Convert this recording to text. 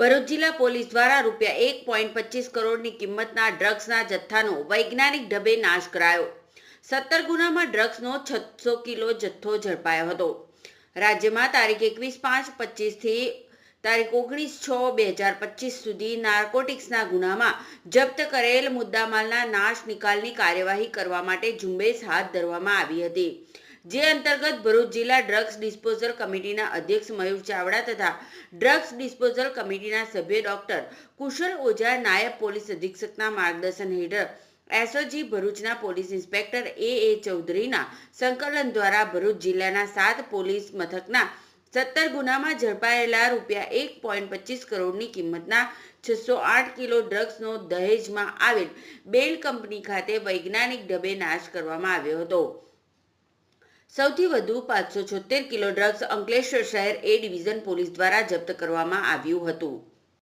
ભરૂચ જિલ્લા પોલીસ દ્વારા રૂપિયા એક પોઈન્ટ પચીસ કરોડની કિંમતના ડ્રગ્સના જથ્થાનો વૈજ્ઞાનિક ઢબે નાશ કરાયો. સત્તર ગુનામાં ડ્રગ્સનો છસો કિલો જથ્થો ઝડપાયો હતો. રાજ્યમાં તારીખ એકવીસ પાંચ પચીસથી તારીખ ઓગણીસ છ બે હજાર પચીસ સુધી નાર્કોટિક્સના ગુનામાં જપ્ત કરેલ મુદ્દામાલના નાશ નિકાલની કાર્યવાહી કરવા માટે ઝુંબેશ હાથ ધરવામાં આવી હતી. જે અંતર્ગત ભરૂચ જિલ્લા ડ્રગ્સ ડિસ્પોઝલ કમિટીના અધ્યક્ષ મયુર ચાવડા તથા ડ્રગ્સ ડિસ્પોઝલ કમિટીના સભ્ય ડોક્ટર કુશલ ઓઝા નાયબ પોલીસ અધિક્ષકના માર્ગદર્શન હેઠળ એસઓજી ભરૂચના પોલીસ ઇન્સ્પેક્ટર એ એ ચૌધરીના સંકલન દ્વારા ભરૂચ જિલ્લાના સાત પોલીસ મથકના સત્તર ગુનામાં ઝડપાયેલા રૂપિયા એક પોઈન્ટ પચીસ કરોડની કિંમતના છસો આઠ કિલો ડ્રગ્સનો દહેજમાં આવેલ બેલ કંપની ખાતે વૈજ્ઞાનિક ઢબે નાશ કરવામાં આવ્યો હતો. સૌથી વધુ પાંચસો છોતેર કિલો ડ્રગ્સ અંકલેશ્વર શહેર એ ડિવિઝન પોલીસ દ્વારા જપ્ત કરવામાં આવ્યું હતું.